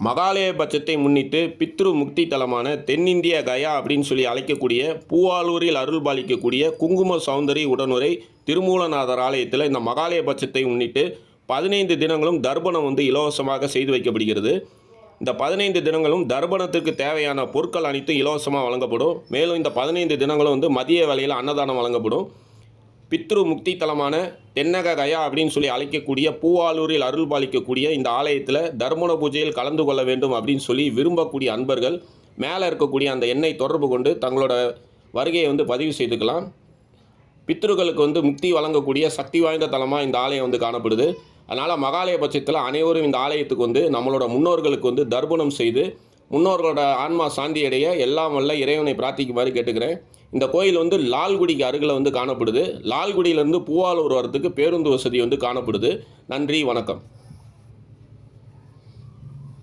மகாலய பட்சத்தை முன்னிட்டு பித்ரு முக்தி தலமான தென்னிந்திய கயா அப்படின்னு சொல்லி அழைக்கக்கூடிய பூவாலூரில் அருள் பாலிக்கக்கூடிய குங்கும சௌந்தரி உடனுரை திருமூலநாதர் ஆலயத்தில் இந்த மகாலய பட்சத்தை முன்னிட்டு பதினைந்து தினங்களும் தர்ப்பணம் வந்து இலவசமாக செய்து வைக்கப்படுகிறது. இந்த பதினைந்து தினங்களும் தர்ப்பணத்திற்கு தேவையான பொருட்கள் அனைத்தும் இலவசமாக வழங்கப்படும். மேலும் இந்த பதினைந்து தினங்களும் வந்து மதிய வேலையில் அன்னதானம் வழங்கப்படும். பித்ரு முக்தி தலமான தென்னக கயா அப்படின்னு சொல்லி அழைக்கக்கூடிய பூவாலூரில் அருள் பாலிக்கக்கூடிய இந்த ஆலயத்தில் தர்மண பூஜையில் கலந்து கொள்ள வேண்டும் அப்படின்னு சொல்லி விரும்பக்கூடிய அன்பர்கள் மேலே இருக்கக்கூடிய அந்த எண்ணை தொடர்பு கொண்டு தங்களோட வருகையை வந்து பதிவு செய்துக்கலாம். பித்ருக்களுக்கு வந்து முக்தி வழங்கக்கூடிய சக்தி வாய்ந்த தலமாக இந்த ஆலயம் வந்து காணப்படுது. அதனால் மகாலய பட்சத்தில் அனைவரும் இந்த ஆலயத்துக்கு வந்து நம்மளோட முன்னோர்களுக்கு வந்து தர்ப்பணம் செய்து முன்னோர்களோட ஆன்மா சாந்தி அடைய எல்லாம் வல்ல இறைவனை பிரார்த்திக்குமாறு கேட்டுக்கிறேன். இந்த கோயில் வந்து லால்குடிக்கு அருகில் வந்து காணப்படுது. லால்குடியிலேருந்து பூவாலூர் வரத்துக்கு பேருந்து வசதி வந்து காணப்படுது. நன்றி வணக்கம்.